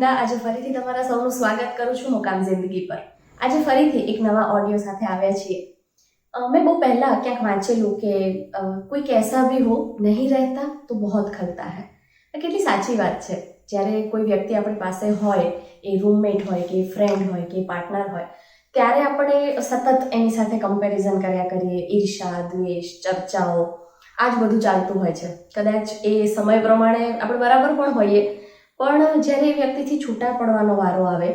વૃંદા આજે ફરીથી તમારા સૌનું સ્વાગત કરું છું મુકામ જિંદગી પર. આજે ફરીથી એક નવા ઓડિયો સાથે આવ્યા છીએ. મેં બહુ પહેલાં ક્યાંક વાંચેલું કે કોઈ કૈસા ભી હો, નહીં રહેતા, તો બહોત ખલતા હૈ. કેટલી સાચી વાત છે. જ્યારે કોઈ વ્યક્તિ આપણી પાસે હોય, એ રૂમમેટ હોય, કે ફ્રેન્ડ હોય, કે પાર્ટનર હોય, ત્યારે આપણે સતત એની સાથે કમ્પેરિઝન કર્યા કરીએ. ઈર્ષા, દ્વેષ, ચર્ચાઓ, આ જ બધું ચાલતું હોય છે. કદાચ એ સમય પ્રમાણે આપણે બરાબર પણ હોઈએ પણ જ્યારે એ વ્યક્તિથી છૂટા પડવાનો વારો આવે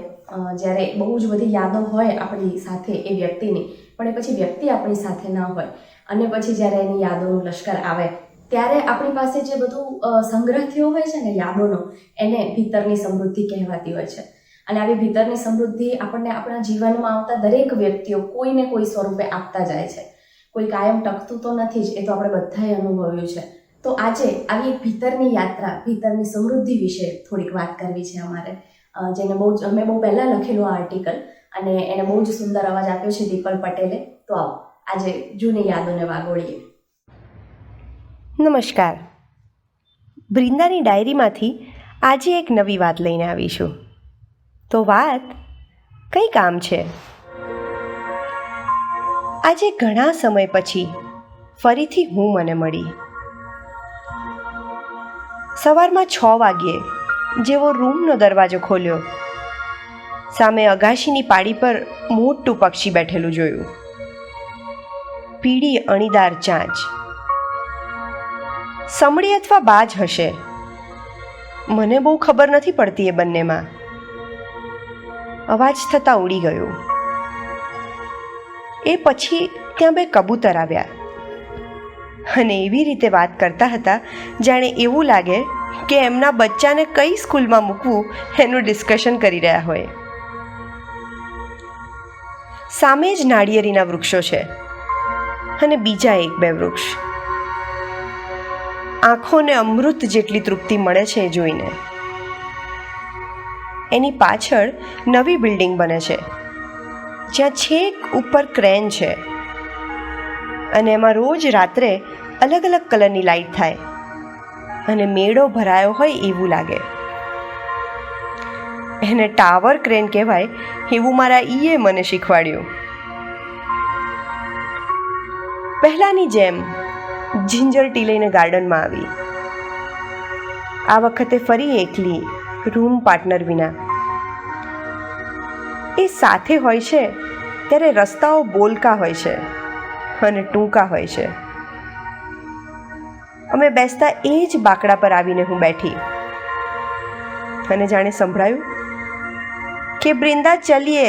જ્યારે બહુ જ બધી યાદો હોય આપણી સાથે એ વ્યક્તિની, પણ એ પછી વ્યક્તિ આપણી સાથે ના હોય, અને પછી જ્યારે એની યાદોનું લશ્કર આવે, ત્યારે આપણી પાસે જે બધું સંગ્રહ થયો હોય છે ને યાદોનો, એને ભીતરની સમૃદ્ધિ કહેવાતી હોય છે. અને આવી ભીતરની સમૃદ્ધિ આપણને આપણા જીવનમાં આવતા દરેક વ્યક્તિઓ કોઈને કોઈ સ્વરૂપે આપતા જાય છે. કોઈ કાયમ ટકતું તો નથી જ, એ તો આપણે બધાએ અનુભવ્યું છે. તો આજે આવી ભીતરની યાત્રા, ભીતરની સમૃદ્ધિ વિશે થોડીક વાત કરવી છે અમારે. જેને બહુ જ મેં બહુ પહેલાં લખેલું આ આર્ટિકલ અને એને બહુ જ સુંદર અવાજ આપ્યો છે દીપલ પટેલે. તો આવો, આજે જૂની યાદોને વાગોળીએ. નમસ્કાર. બ્રિંદાની ડાયરીમાંથી આજે એક નવી વાત લઈને આવીશું. તો વાત કઈ કામ છે? આજે ઘણા સમય પછી ફરીથી હું મને મળી. સવારમાં છ વાગ્યે જેવો રૂમનો દરવાજો ખોલ્યો. સામે અગાશીની પાડી પર મોટું પક્ષી બેઠેલું જોયું. પીળી અણીદાર ચાંચ. સમડી અથવા બાજ હશે. મને બહુ ખબર નથી પડતી એ બંનેમાં. અવાજ થતાં ઉડી ગયો. એ પછી ત્યાં બે કબૂતર આવ્યા. અને એવી રીતે વાત કરતા હતા, જાણે એવું લાગે કે એમના બચ્ચાને કઈ સ્કૂલમાં મૂકવું એનું ડિસ્કશન કરી રહ્યા હોય. સામે જ નાળિયેરીના વૃક્ષો છે અને બીજા એક બે વૃક્ષ. આંખોને અમૃત જેટલી તૃપ્તિ મળે છે એ જોઈને. એની પાછળ નવી બિલ્ડિંગ બને છે. જ્યાં છેક ઉપર ક્રેન છે. અને એમાં રોજ રાત્રે અલગ અલગ કલરની લાઈટ થાય અને મેળો ભરાયો હોય એવું લાગે. એને ટાવર ક્રેન કહેવાય એવું મારા ઈએ મને શીખવાડ્યું. પહેલાંની જેમ જિંજર ટી લઈને ગાર્ડનમાં આવી. આ વખતે ફરી એકલી રૂમ પાર્ટનર વિના. એ સાથે હોય છે, ત્યારે રસ્તાઓ બોલકા હોય છે. અને ટૂંકા હોય છે અમે બેસતા એ જ બાકડા પર આવીને હું બેઠી અને જાણે સંભળાયું कि वृंदा चलिए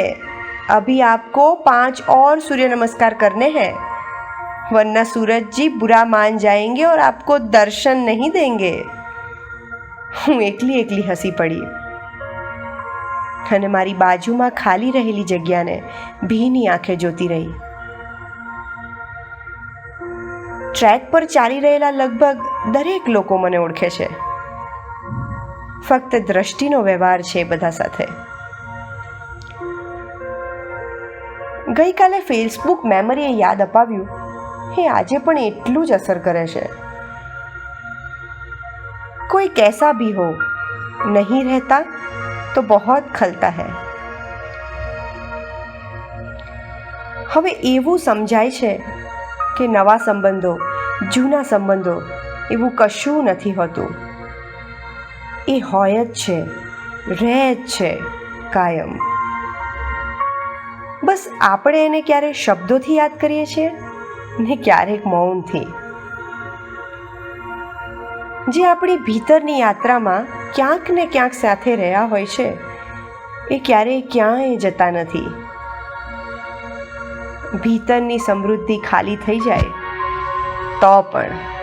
अभी आपको पांच और सूर्य नमस्कार करने हैं वरना सूरज जी बुरा मान जाएंगे और आपको दर्शन नहीं देंगे હું એકલી એકલી હસી પડી અને મારી બાજુમાં ખાલી રહેલી જગ્યાને ભીની આંખે જોતી રહી ટ્રેક પર ચાલી રહેલા લગભગ દરેક લોકો મને ઓળખે છે. ફક્ત દ્રષ્ટિનો વ્યવહાર છે બધા સાથે. ગઈકાલે ફેસબુક મેમરીએ યાદ અપાવ્યું એ આજે પણ એટલું જ અસર કરે છે. કોઈ કેસા ભી હો, નહીં રહેતા તો બહોત ખલતા હૈ. હવે એવું સમજાય છે કે નવા સંબંધો, જૂના સંબંધો એવું કશું નથી હોતું. એ હોય જ છે, રહે જ છે, કાયમ. બસ આપણે એને ક્યારે શબ્દોથી યાદ કરીએ છીએ? ને ક્યારેક મૌનથી. જે આપણી ભીતરની યાત્રામાં ક્યાંક ને ક્યાંક સાથે રહ્યા હોય છે, એ ક્યારેય ક્યાંય જતા નથી. ભીતરની સમૃદ્ધિ ખાલી થઈ જાય તો પણ